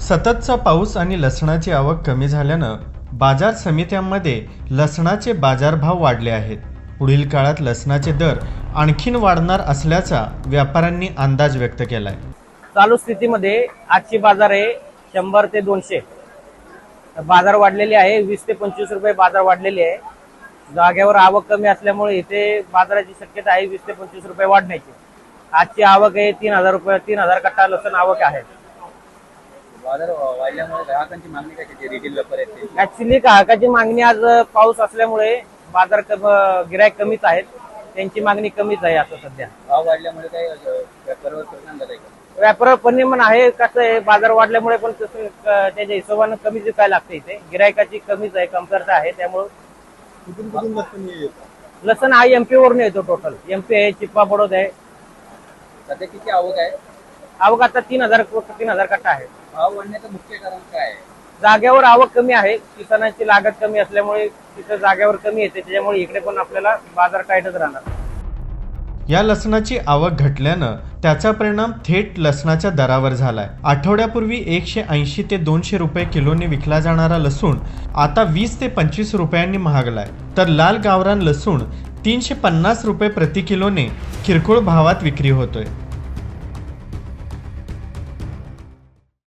सततचा पाऊस आणि लसणाची आवक कमी झाल्यानं बाजार समित्यांमध्ये लसणाचे बाजारभाव वाढले आहेत. पुढील काळात लसणाचे दर आणखीन वाढणार असल्याचा व्यापाऱ्यांनी अंदाज व्यक्त केलाय. चालू स्थितीमध्ये आजची बाजार आहे शंभर ते दोनशे. बाजार वाढलेली आहे वीस ते पंचवीस रुपये बाजार वाढलेली आहे. जागेवर आवक कमी असल्यामुळे इथे बाजाराची शक्यता आहे वीस ते पंचवीस रुपये वाढण्याची. आजची आवक आहे तीन हजार रुपये तीन हजार कट्टा लसूण आवक आहे. बाजार वाढल्यामुळे ग्राहकांची मागणी रिटेल व्यापार ऍक्च्युली ग्राहकाची मागणी आज पाऊस असल्यामुळे बाजार गिरायक कमीच आहेत. त्यांची मागणी कमीच आहे आता सध्या. भाव वाढल्यामुळे काही व्यापारावर परिणाम झालाय का? आहे. कसं आहे बाजार वाढल्यामुळे पण तसं त्याच्या हिशोबानं कमीच विकायला लागते इथे. गिरायकाची कमीच आहे कमतरता आहे. त्यामुळं कुठून कुठून लसूण हा एमपी वरून येतो टोटल एमपी आहे चिप्पा बडोद आहे. सध्या किती आवक आहे? आवक आता तीन हजार तीन हजार कट्टा आहे. भाव वाढण्याचं मुख्य कारण काय आहे? जागेवर आवक कमी आहे किसानाची लागत कमी असल्यामुळे तिथं जागेवर कमी येते त्याच्यामुळे इकडे पण आपल्याला बाजार टाईटच राहणार. या लसणाची आवक घटल्यानं त्याचा परिणाम थेट लसणाच्या दरावर झालाय. आठवड्यापूर्वी एकशे ऐंशी ते दोनशे रुपये किलोने विकला जाणारा लसूण आता वीस ते पंचवीस रुपयांनी महागलाय. तर लाल गावरान लसूण तीनशे पन्नास रुपये प्रति किलोने किरकोळ भावात विक्री होतोय.